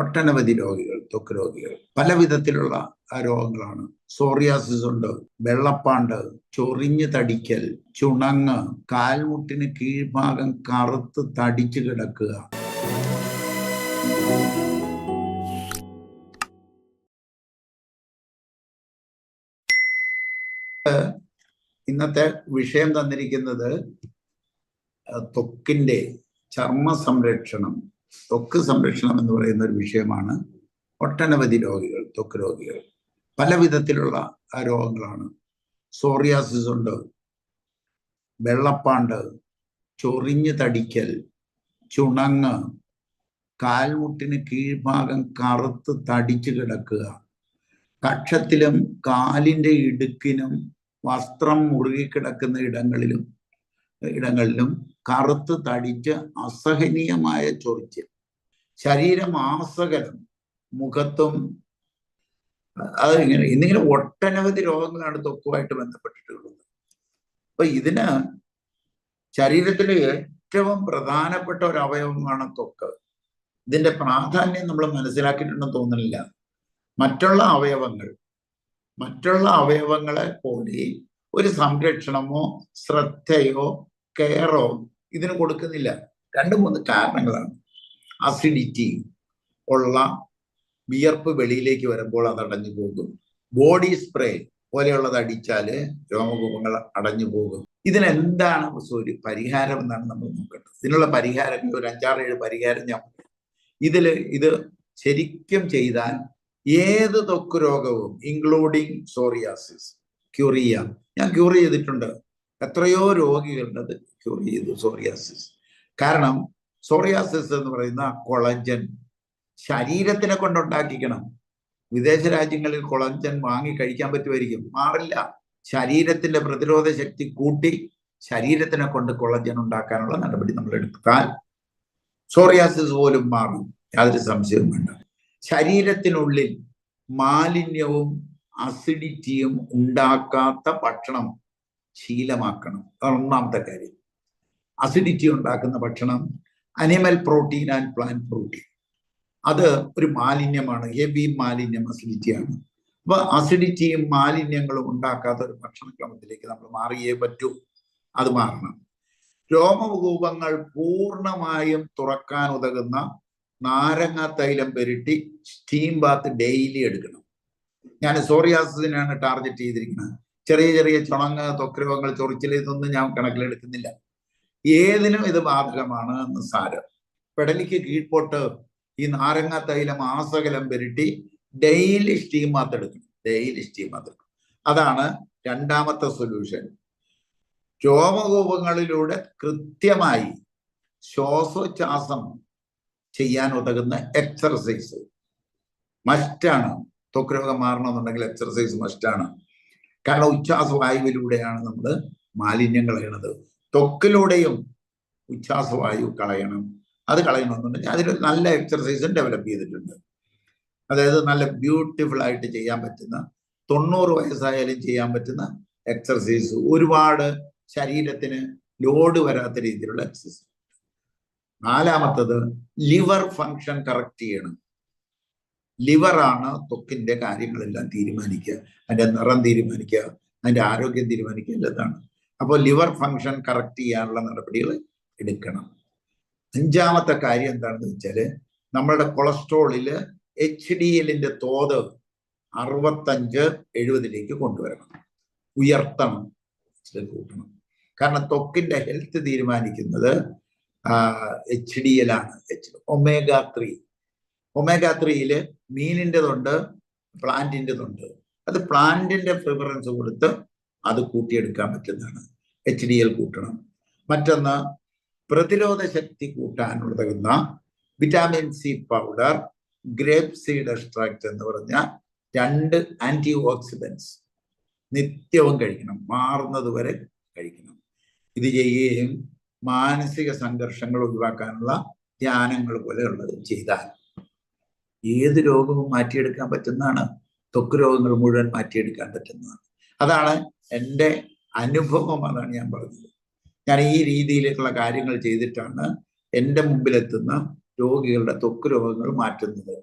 ഒട്ടനവധി രോഗികൾ ത്വക്ക് രോഗികൾ. പല വിധത്തിലുള്ള രോഗങ്ങളാണ്. സോറിയാസിസ് ഉണ്ട് വെള്ളപ്പാണ്ട് ചൊറിഞ്ഞ് തടിക്കൽ ചുണങ്ങ് കാൽമുട്ടിന് കീഴ്ഭാഗം കറുത്ത് തടിച്ചു കിടക്കുക. ഇന്നത്തെ വിഷയം തന്നിരിക്കുന്നത് ത്വക്കിന്റെ ചർമ്മ സംരക്ഷണം ത്വക്ക് സംരക്ഷണം എന്ന് പറയുന്ന ഒരു വിഷയമാണ് ഒട്ടനവധി രോഗികൾ ത്വക്ക് രോഗികൾ. പല വിധത്തിലുള്ള രോഗങ്ങളാണ്. സോറിയാസിസ് ഉണ്ട് വെള്ളപ്പാണ്ട് ചൊറിഞ്ഞ് തടിക്കൽ ചുണങ്ങ് കാൽമുട്ടിന് കീഴ്ഭാഗം കറുത്ത് തടിച്ചു കിടക്കുക കക്ഷത്തിലും കാലിന്റെ ഇടുക്കിനും വസ്ത്രം മുറുകിക്കിടക്കുന്ന ഇടങ്ങളിലും ഇടങ്ങളിലും കറുത്ത് തടിച്ച് അസഹനീയമായ ചൊറിച്ച് ശരീരം ആസകലം മുഖത്തും അതിങ്ങനെ ഇന്നിങ്ങനെ ഒട്ടനവധി രോഗങ്ങളാണ് തൊക്കുമായിട്ട് ബന്ധപ്പെട്ടിട്ടുള്ളത്. അപ്പൊ ഇതിന് ശരീരത്തിലെ ഏറ്റവും പ്രധാനപ്പെട്ട ഒരു അവയവമാണ് തൊക്ക്. ഇതിന്റെ പ്രാധാന്യം നമ്മൾ മനസ്സിലാക്കിയിട്ടുണ്ടെന്ന് തോന്നുന്നില്ല. മറ്റുള്ള അവയവങ്ങൾ മറ്റുള്ള അവയവങ്ങളെ പോലെ ഒരു സംരക്ഷണമോ ശ്രദ്ധയോ കെയറോ ഇതിന് കൊടുക്കുന്നില്ല. രണ്ട് മൂന്ന് കാരണങ്ങളാണ്. അസിഡിറ്റി ഉള്ള വിയർപ്പ് വെളിയിലേക്ക് വരുമ്പോൾ അത് അടഞ്ഞു പോകും. ബോഡി സ്പ്രേ പോലെയുള്ളത് അടിച്ചാൽ രോമകൂപങ്ങൾ അടഞ്ഞു പോകും. ഇതിനെന്താണ് ഒരു പരിഹാരം എന്നാണ് നമ്മൾ നോക്കേണ്ടത്. ഇതിനുള്ള പരിഹാരങ്ങൾ ഒരു അഞ്ചാറ് ഏഴ് പരിഹാരം ഞാൻ ഇതിൽ ഇത് ശരിക്കും ചെയ്താൽ ഏത് ത്വക്ക് രോഗവും ഇൻക്ലൂഡിങ് സോറിയാസിസ് ക്യൂർ ചെയ്യാം ഞാൻ ക്യൂർ ചെയ്തിട്ടുണ്ട്. എത്രയോ രോഗികളുടെ അത് ക്യൂർ ചെയ്തു സോറിയാസിസ് കാരണം സോറിയാസിസ് എന്ന് പറയുന്ന കൊളഞ്ചൻ ശരീരത്തിനെ കൊണ്ടുണ്ടാക്കിക്കണം. വിദേശ രാജ്യങ്ങളിൽ കൊളഞ്ചൻ വാങ്ങി കഴിക്കാൻ പറ്റുമായിരിക്കും. മാറില്ല. ശരീരത്തിന്റെ പ്രതിരോധ ശക്തി കൂട്ടി ശരീരത്തിനെ കൊണ്ട് കൊളഞ്ചൻ ഉണ്ടാക്കാനുള്ള നടപടി നമ്മൾ എടുത്താൽ സോറിയാസിസ് പോലും മാറും. യാതൊരു സംശയവും വേണ്ട. ശരീരത്തിനുള്ളിൽ മാലിന്യവും അസിഡിറ്റിയും ഉണ്ടാക്കാത്ത ഭക്ഷണം ശീലമാക്കണം. അതാണ് ഒന്നാമത്തെ കാര്യം. അസിഡിറ്റി ഉണ്ടാക്കുന്ന ഭക്ഷണം animal protein and plant protein അത് ഒരു മാലിന്യമാണ്. ഹെവി മാലിന്യം അസിഡിറ്റിയാണ് അപ്പൊ അസിഡിറ്റിയും മാലിന്യങ്ങളും ഉണ്ടാക്കാത്ത ഒരു ഭക്ഷണക്രമത്തിലേക്ക് നമ്മൾ മാറിയേ പറ്റൂ. അത് മാറണം. രോമകൂപങ്ങൾ പൂർണമായും തുറക്കാൻ ഉതകുന്ന നാരങ്ങ തൈലം പെരുട്ടി സ്റ്റീം ബാത്ത് ഡെയിലി എടുക്കണം. ഞാൻ സോറിയാസിനാണ് ടാർഗറ്റ് ചെയ്തിരിക്കുന്നത്. ചെറിയ ചെറിയ ചുണങ്ങ് തൊക്രവങ്ങൾ ചൊറിച്ചിൽ ഇതൊന്നും ഞാൻ കണക്കിലെടുക്കുന്നില്ല. ഏതിനും ഇത് ബാധകമാണ് എന്ന് സാരം. പെടലിക്ക് കീഴ്പോട്ട് ഈ നാരങ്ങ തൈലം ആസകലം പെരുട്ടി ഡെയിലി സ്റ്റീം എടുക്കണം ഡെയിലി സ്റ്റീം എടുക്കണം അതാണ് രണ്ടാമത്തെ സൊല്യൂഷൻ. രോമകൂപങ്ങളിലൂടെ കൃത്യമായി ശ്വാസോച്ഛാസം ചെയ്യാൻ ഉതകുന്ന എക്സർസൈസ് മസ്റ്റാണ്. ത്വക്ക് മാറണമെന്നുണ്ടെങ്കിൽ എക്സർസൈസ് മസ്റ്റാണ്. കാരണം ഉച്ഛ്വാസ വായുവിലൂടെയാണ് നമ്മൾ മാലിന്യം കളയണത് ത്വക്കിലൂടെയും ഉച്ഛ്വാസവായു കളയണം. അത് കളയണമെന്നുണ്ടെങ്കിൽ അതിൽ നല്ല എക്സർസൈസും ഡെവലപ്പ് ചെയ്തിട്ടുണ്ട്. അതായത് നല്ല ബ്യൂട്ടിഫുൾ ആയിട്ട് ചെയ്യാൻ പറ്റുന്ന തൊണ്ണൂറ് വയസ്സായാലും ചെയ്യാൻ പറ്റുന്ന എക്സർസൈസ് ഒരുപാട് ശരീരത്തിന് ലോഡ് വരാത്ത രീതിയിലുള്ള എക്സസൈസ് നാലാമത്തത് ലിവർ ഫങ്ഷൻ കറക്റ്റ് ചെയ്യണം. ലിവറാണ് ത്വക്കിന്റെ കാര്യങ്ങളെല്ലാം തീരുമാനിക്കുക. അതിന്റെ നിറം തീരുമാനിക്കുക അതിന്റെ ആരോഗ്യം തീരുമാനിക്കുക എന്നതാണ് അപ്പോൾ ലിവർ ഫങ്ഷൻ കറക്റ്റ് ചെയ്യാനുള്ള നടപടികൾ എടുക്കണം. അഞ്ചാമത്തെ കാര്യം എന്താണെന്ന് വെച്ചാൽ നമ്മളുടെ കൊളസ്ട്രോളിൽ എച്ച് ഡി എല്ലിന്റെ തോത് അറുപത്തഞ്ച് എഴുപതിലേക്ക് കൊണ്ടുവരണം. ഉയർത്തണം. കൂട്ടണം. കാരണം ത്വക്കിന്റെ ഹെൽത്ത് തീരുമാനിക്കുന്നത് എച്ച് ഡി എൽ ആണ്. H omega three. ഒമേഗ ത്രീയിൽ മീനിന്റെതുണ്ട് പ്ലാന്റിന്റെതുണ്ട് അത് പ്ലാന്റിന്റെ പ്രിഫറൻസ് കൊടുത്ത് അത് കൂട്ടിയെടുക്കാൻ പറ്റുന്നതാണ്. എച്ച് ഡി എൽ കൂട്ടണം. മറ്റൊന്ന് പ്രതിരോധ ശക്തി കൂട്ടാനുള്ളതെന്ന vitamin C powder grape seed extract എന്ന് പറഞ്ഞ രണ്ട് ആന്റി ഓക്സിഡൻസ് നിത്യവും കഴിക്കണം. മാറുന്നത് വരെ കഴിക്കണം. ഇത് ചെയ്യുകയും മാനസിക സംഘർഷങ്ങൾ ഒഴിവാക്കാനുള്ള ധ്യാനങ്ങൾ പോലെയുള്ളത് ചെയ്താൽ ഏത് രോഗവും മാറ്റിയെടുക്കാൻ പറ്റുന്നതാണ്. ത്വക്ക് രോഗങ്ങൾ മുഴുവൻ മാറ്റിയെടുക്കാൻ പറ്റുന്നതാണ്. അതാണ് എന്റെ അനുഭവം അതാണ് ഞാൻ പറഞ്ഞത്. ഞാൻ ഈ രീതിയിലേക്കുള്ള കാര്യങ്ങൾ ചെയ്തിട്ടാണ് എന്റെ മുമ്പിലെത്തുന്ന രോഗികളുടെ ത്വക്ക് രോഗങ്ങൾ മാറ്റുന്നത്.